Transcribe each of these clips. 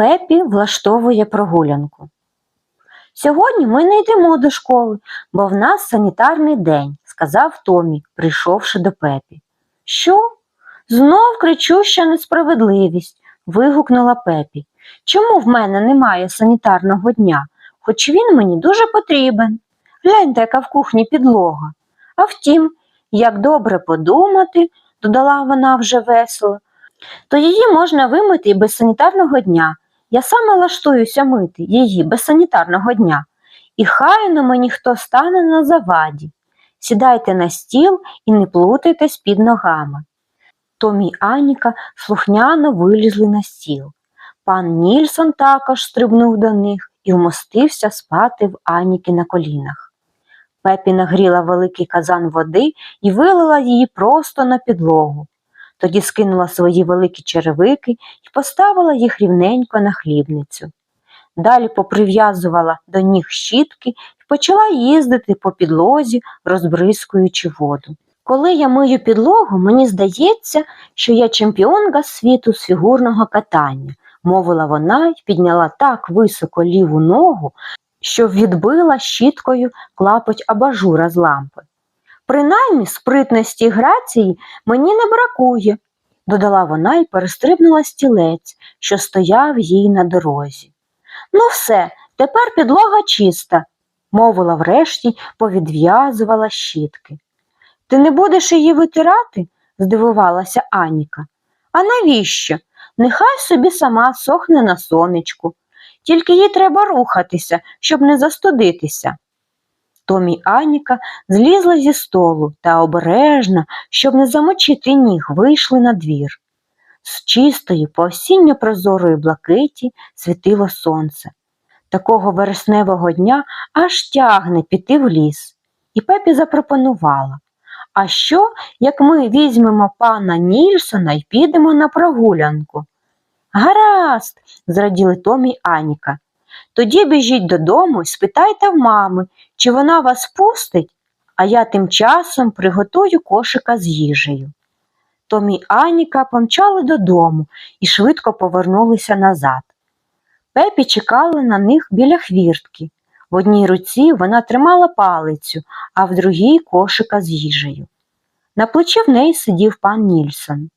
Пепі влаштовує прогулянку. Сьогодні ми не йдемо до школи, бо в нас санітарний день, сказав Томі, прийшовши до Пепі. Що? Знов кричуща несправедливість. вигукнула Пепі. Чому в мене немає санітарного дня, хоч він мені дуже потрібен? Гляньте, яка в кухні підлога. А втім, як добре подумати, додала вона вже весело, то її можна вимити і без санітарного дня. Я саме лаштуюся мити її без санітарного дня. І хай на мені хто стане на заваді. Сідайте на стіл і не плутайтесь під ногами. Томі й Аніка слухняно вилізли на стіл. Пан Нільсон також стрибнув до них і вмостився спати в Аніки на колінах. Пепі нагріла великий казан води і вилила її просто на підлогу. Тоді скинула свої великі черевики і поставила їх рівненько на хлібницю. Далі поприв'язувала до ніг щітки і почала їздити по підлозі, розбризкуючи воду. Коли я мию підлогу, мені здається, що я чемпіонка світу з фігурного катання, мовила вона і підняла так високо ліву ногу, що відбила щіткою клапоть абажура з лампи. Принаймні спритності й грації мені не бракує, додала вона і перестрибнула стілець, що стояв їй на дорозі. Ну, все, тепер підлога чиста, мовила врешті, повідв'язувала щітки. Ти не будеш її витирати? здивувалася Аніка. А навіщо? Нехай собі сама сохне на сонечку, тільки їй треба рухатися, щоб не застудитися. Томі Аніка злізла зі столу та обережно, щоб не замочити ніг, вийшли на двір. З чистої, по осінньо прозорої блакиті світило сонце. Такого вересневого дня аж тягне піти в ліс. І пепі запропонувала. А що, як ми візьмемо пана Нільсона і підемо на прогулянку? Гаразд, зраділи Томі й Аніка. Тоді біжіть додому і спитайте в мами, чи вона вас пустить, а я тим часом приготую кошика з їжею. Томі Аніка помчали додому і швидко повернулися назад. Пепі чекала на них біля хвіртки. В одній руці вона тримала палицю, а в другій кошика з їжею. На плечі в неї сидів пан Нільсон.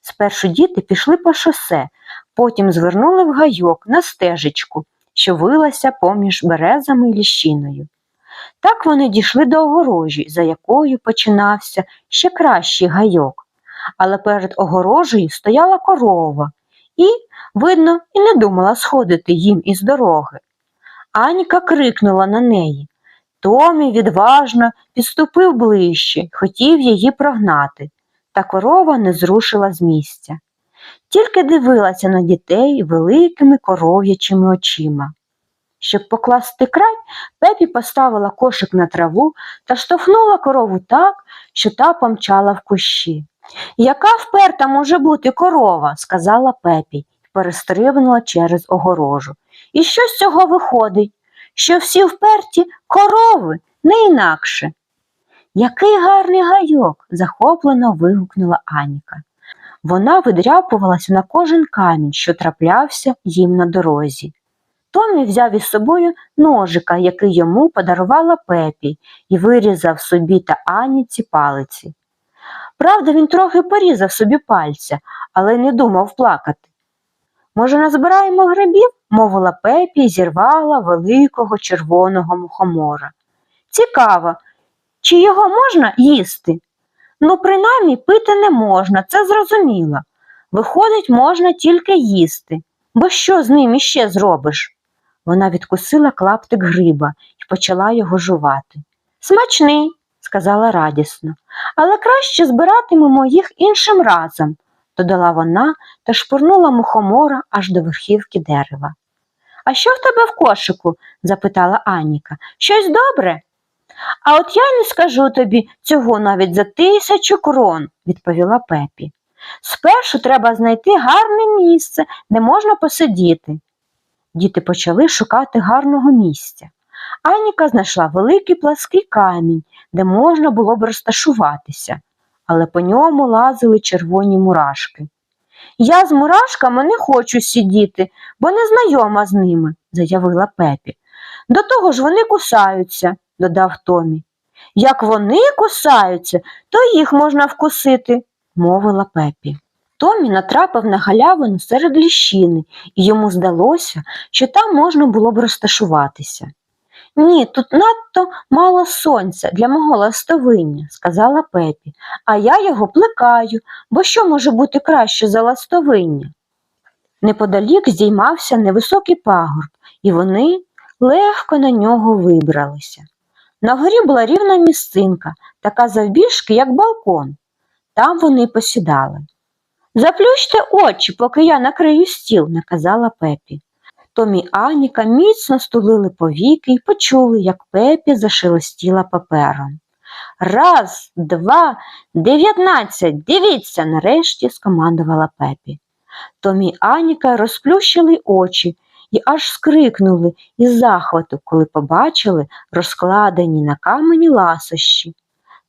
Спершу діти пішли по шосе, потім звернули в гайок на стежечку, що вилася поміж березами і ліщиною. Так вони дійшли до огорожі, за якою починався ще кращий гайок. Але перед огорожею стояла корова і, видно, і не думала сходити їм із дороги. Аніка крикнула на неї. Томі відважно підступив ближче, хотів її прогнати, та корова не зрушила з місця. Тільки дивилася на дітей великими коров'ячими очима. Щоб покласти край, пепі поставила кошик на траву та штовхнула корову так, що та помчала в кущі. Яка вперта може бути корова, сказала пепі і перестрибнула через огорожу. І що з цього виходить? Що всі вперті корови, не інакше. Який гарний гайок, захоплено вигукнула Аніка. Вона видряпувалася на кожен камінь, що траплявся їм на дорозі. Томі взяв із собою ножика, який йому подарувала пепі, і вирізав собі та Аніці палиці. Правда, він трохи порізав собі пальця, але не думав плакати. Може, назбираємо грибів? мовила пепі і зірвала великого червоного мухомора. Цікаво, чи його можна їсти? Ну, принаймні пити не можна, це зрозуміло. Виходить, можна тільки їсти, бо що з ним іще зробиш? Вона відкусила клаптик гриба і почала його жувати. Смачний, сказала радісно, але краще збиратимемо їх іншим разом, додала вона та шпурнула мухомора аж до верхівки дерева. А що в тебе в кошику? запитала Аніка. Щось добре? А от я не скажу тобі цього навіть за тисячу крон, відповіла пепі. Спершу треба знайти гарне місце, де можна посидіти. Діти почали шукати гарного місця. Аніка знайшла великий плаский камінь, де можна було б розташуватися, але по ньому лазили червоні мурашки. Я з мурашками не хочу сидіти, бо не знайома з ними, заявила Пепі. До того ж вони кусаються, додав Томі. Як вони кусаються, то їх можна вкусити, мовила Пепі. Томі натрапив на галявину серед ліщини, і йому здалося, що там можна було б розташуватися. Ні, тут надто мало сонця для мого ластовиння, сказала Пепі, а я його плекаю, бо що може бути краще за ластовиння? Неподалік здіймався невисокий пагорб, і вони легко на нього вибралися. На горі була рівна місцинка, така завбільшки, як балкон. Там вони посідали. Заплющте очі, поки я накрию стіл, наказала Пепі. Томі й Аніка міцно стулили повіки і почули, як Пепі зашелестіла папером. Раз, два, дев'ятнадцять, дивіться, нарешті скомандувала Пепі. Томі й Аніка розплющили очі і аж скрикнули із захвату, коли побачили розкладені на камені ласощі.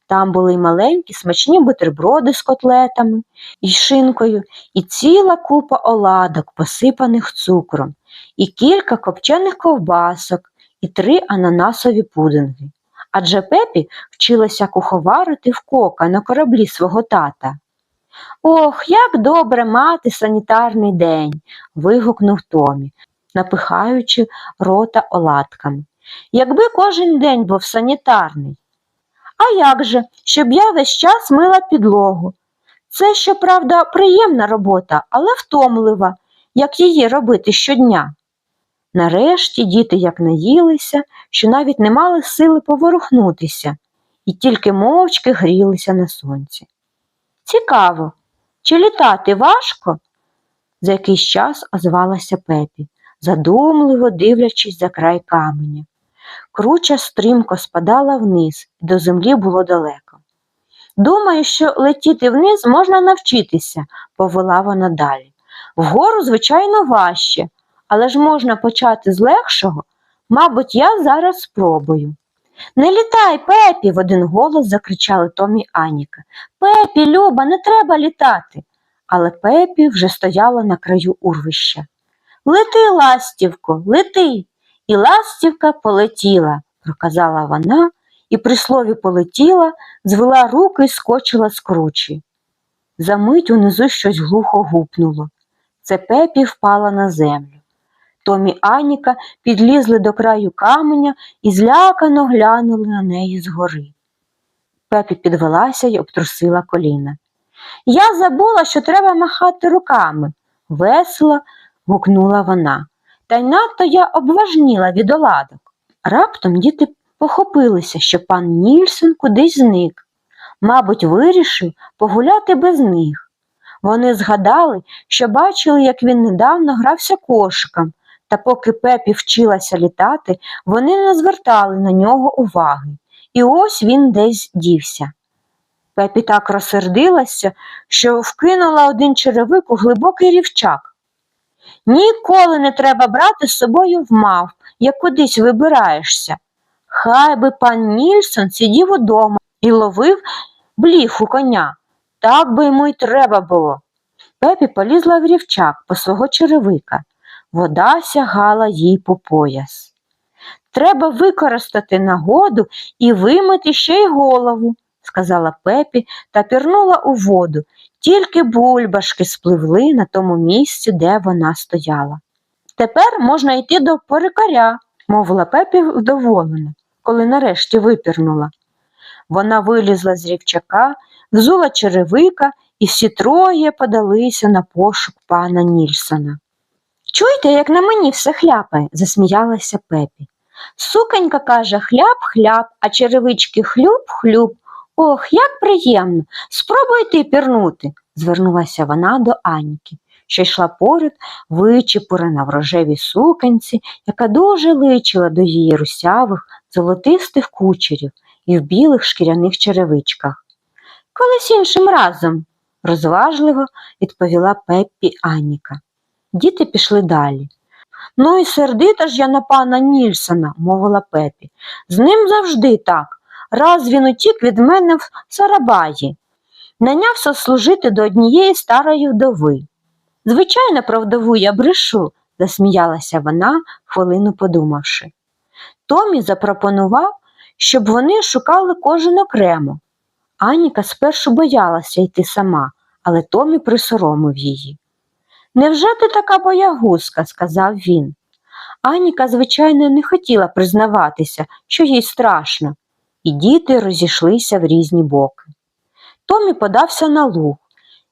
Там були й маленькі смачні бутерброди з котлетами, і шинкою, і ціла купа оладок, посипаних цукром, і кілька копчених ковбасок, і три ананасові пудинги. Адже Пепі вчилася куховарити в кока на кораблі свого тата. Ох, як добре мати санітарний день. вигукнув Томі, напихаючи рота оладками. Якби кожен день був санітарний. А як же, щоб я весь час мила підлогу? Це, щоправда, приємна робота, але втомлива, як її робити щодня. Нарешті діти як наїлися, що навіть не мали сили поворухнутися, і тільки мовчки грілися на сонці. Цікаво, чи літати важко? За якийсь час озвалася Пепі, задумливо дивлячись за край каменя. Круча стрімко спадала вниз, і до землі було далеко. Думаю, що летіти вниз можна навчитися, повела вона далі. Вгору, звичайно, важче, але ж можна почати з легшого. Мабуть, я зараз спробую. Не літай, Пепі, в один голос закричали Томі Аніка. Пепі, Люба, не треба літати. Але Пепі вже стояла на краю урвища. Лети, ластівко, лети. І ластівка полетіла, проказала вона, і при слові полетіла, звела руки і скочила з кручі. Замить унизу щось глухо гупнуло. Це Пепі впала на землю. Томі Аніка підлізли до краю каменя і злякано глянули на неї згори. Пепі підвелася й обтрусила коліна. Я забула, що треба махати руками, весело гукнула вона. Та й надто я обважніла від оладок. Раптом діти похопилися, що пан Нільсон кудись зник. Мабуть, вирішив погуляти без них. Вони згадали, що бачили, як він недавно грався кошиком, та поки Пепі вчилася літати, вони не звертали на нього уваги. І ось він десь дівся. Пепі так розсердилася, що вкинула один черевик у глибокий рівчак. Ніколи не треба брати з собою в мав, як кудись вибираєшся. Хай би пан Нільсон сидів удома і ловив бліху коня. Так би йому й треба було. Пепі полізла в рівчак по свого черевика. Вода сягала їй по пояс. Треба використати нагоду і вимити ще й голову, сказала Пепі та пірнула у воду, тільки бульбашки спливли на тому місці, де вона стояла. Тепер можна йти до перекаря, мовила Пепі вдоволена, коли нарешті випірнула. Вона вилізла з рівчака, взула черевика, і всі троє подалися на пошук пана Нільсона. Чуєте, як на мені все хляпає, засміялася Пепі. Суконька каже хляп-хляп, а черевички хлюб-хлюб. Ох, як приємно. Спробуйте пірнути, звернулася вона до Аніки, що йшла поряд, вичепурена в рожевій суконці, яка дуже личила до її русявих, золотистих кучерів і в білих шкіряних черевичках. Колись іншим разом, розважливо відповіла Пеппі Аніка. Діти пішли далі. Ну і сердита ж я на пана Нільсона, мовила Пепі. З ним завжди так. Раз він утік від мене в Сарабаї. Нанявся служити до однієї старої вдови. Звичайно, правдову я брешу, засміялася вона, хвилину подумавши. Томі запропонував, щоб вони шукали кожен окремо. Аніка спершу боялася йти сама, але Томі присоромив її. Невже ти така боягузка? сказав він. Аніка, звичайно, не хотіла признаватися, що їй страшно, і діти розійшлися в різні боки. Томі подався на луг.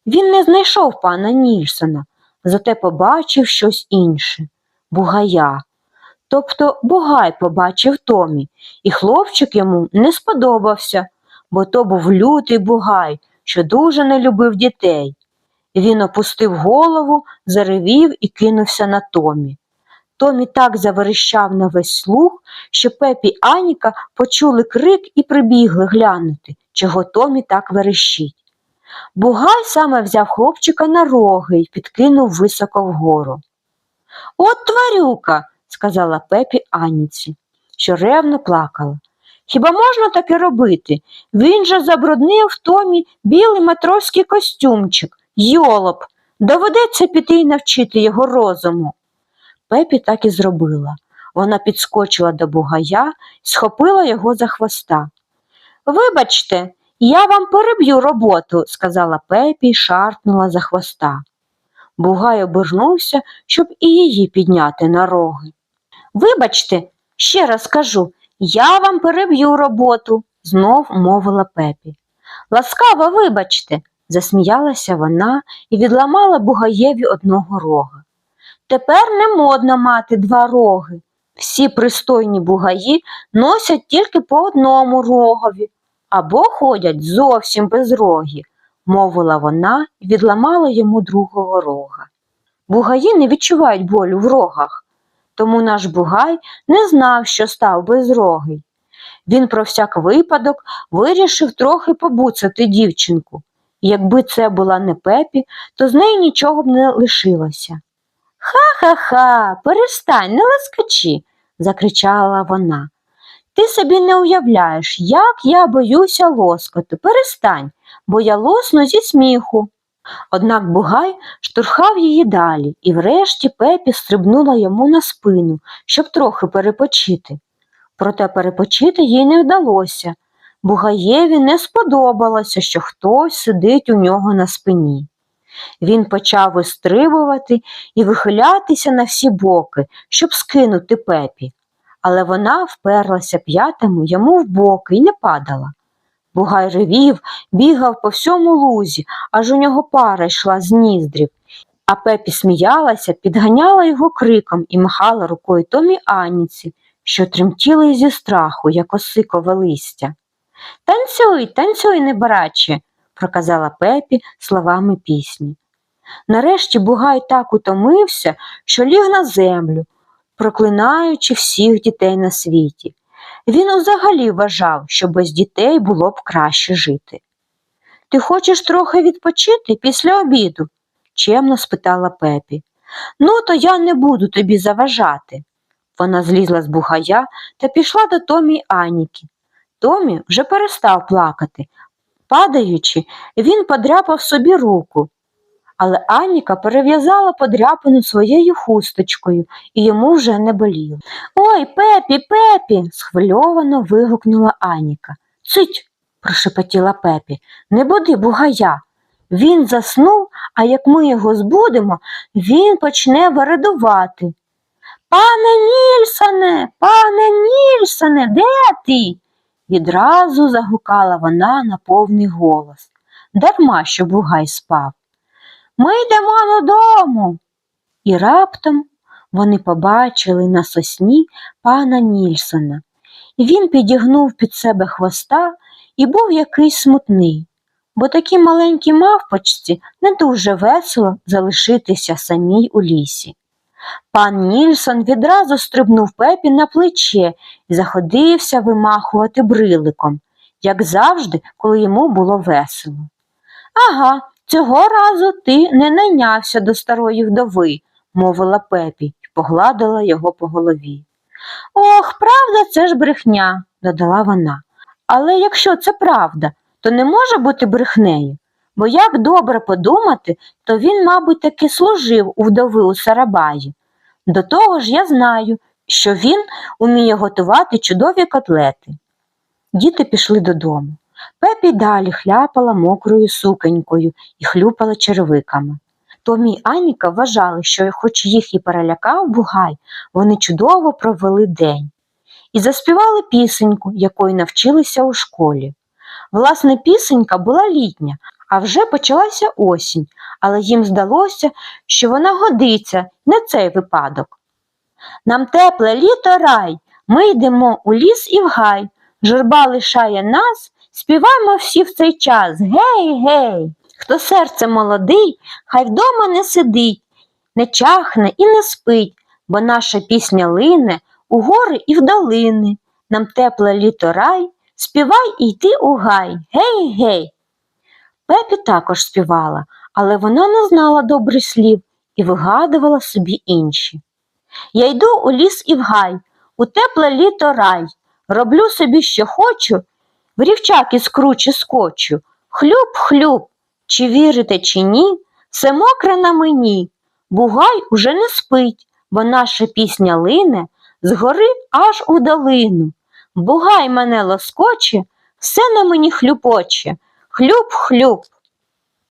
Він не знайшов пана Нільсона, зате побачив щось інше бугая. Тобто Бугай побачив Томі, і хлопчик йому не сподобався, бо то був лютий бугай, що дуже не любив дітей. Він опустив голову, заревів і кинувся на Томі. Томі так заверещав на весь слух, що Пепі й Аніка почули крик і прибігли глянути, чого Томі так верещить. Бугай саме взяв хлопчика на роги й підкинув високо вгору. От тварюка, сказала Пепі Аніці, що ревно плакала. Хіба можна таке робити? Він же забруднив Томі білий матросський костюмчик, йолоп. Доведеться піти й навчити його розуму. Пепі так і зробила. Вона підскочила до бугая і схопила його за хвоста. Вибачте, я вам переб'ю роботу, сказала Пепі й шарпнула за хвоста. Бугай обернувся, щоб і її підняти на роги. Вибачте, ще раз кажу, я вам переб'ю роботу, знов мовила Пепі. Ласкаво вибачте, засміялася вона і відламала бугаєві одного рога. Тепер не модно мати два роги. Всі пристойні бугаї носять тільки по одному рогові або ходять зовсім без рогів, мовила вона і відламала йому другого рога. Бугаї не відчувають болю в рогах, тому наш бугай не знав, що став безрогий. Він про всяк випадок вирішив трохи побуцати дівчинку. Якби це була не пепі, то з неї нічого б не лишилося. Ха-ха-ха, перестань, не ласкачи, закричала вона. Ти собі не уявляєш, як я боюся лоскоту. Перестань, бо я лосну зі сміху. Однак Бугай штурхав її далі, і врешті пепі стрибнула йому на спину, щоб трохи перепочити. Проте перепочити їй не вдалося. Бугаєві не сподобалося, що хтось сидить у нього на спині. Він почав вистрибувати і вихилятися на всі боки, щоб скинути пепі, але вона вперлася п'ятами йому в боки і не падала. Бугай ревів, бігав по всьому лузі, аж у нього пара йшла з ніздрів, а пепі сміялася, підганяла його криком і махала рукою Томі Аніці, що тремтіли зі страху, як осикове листя. Танцюй, танцюй, небараче, проказала пепі словами пісні. Нарешті Бугай так утомився, що ліг на землю, проклинаючи всіх дітей на світі. Він взагалі вважав, що без дітей було б краще жити. Ти хочеш трохи відпочити після обіду? чемно спитала пепі. Ну, то я не буду тобі заважати. Вона злізла з бугая та пішла до Томі й Аніки. Томі вже перестав плакати. Падаючи, він подряпав собі руку. Але Аніка перев'язала подряпину своєю хусточкою, і йому вже не боліло. Ой, пепі, пепі. схвильовано вигукнула Аніка. Цить, прошепотіла пепі, не буди бугая. Він заснув, а як ми його збудемо, він почне вередувати. Пане Нільсоне, пане Нільсоне, де ти? Відразу загукала вона на повний голос. Дарма, що бугай спав. Ми йдемо додому. І раптом вони побачили на сосні пана Нільсона. Він підігнув під себе хвоста і був якийсь смутний, бо такій маленькій мавпочці не дуже весело залишитися самій у лісі. Пан Нільсон відразу стрибнув пепі на плече і заходився вимахувати бриликом, як завжди, коли йому було весело. Ага, цього разу ти не найнявся до старої вдови, мовила пепі і погладила його по голові. Ох, правда, це ж брехня, додала вона. Але якщо це правда, то не може бути брехнею. Бо як добре подумати, то він, мабуть, таки служив у вдови у Сарабаї. До того ж я знаю, що він уміє готувати чудові котлети. Діти пішли додому. Пепі далі хляпала мокрою суконькою і хлюпала черевиками. Томі й Аніка вважали, що хоч їх і перелякав бугай, вони чудово провели день і заспівали пісеньку, якої навчилися у школі. Власне, пісенька була літня, а вже почалася осінь, але їм здалося, що вона годиться на цей випадок. Нам тепле літо рай, ми йдемо у ліс і в гай, журба лишає нас, співаймо всі в цей час. Гей, гей! Хто серце молодий, хай вдома не сидить, не чахне і не спить, бо наша пісня лине у гори і в долини. Нам тепле літо рай, співай і йди у гай. Гей, гей. Пепі також співала, але вона не знала добрих слів і вигадувала собі інші. Я йду у ліс і в гай, у тепле літо рай, роблю собі, що хочу, в рівчаки скручу скочу, хлюб, хлюб, чи вірите, чи ні, все мокре на мені. Бугай уже не спить, бо наша пісня лине з гори аж у долину. Бугай мене лоскоче, все на мені хлюпоче, хлюб,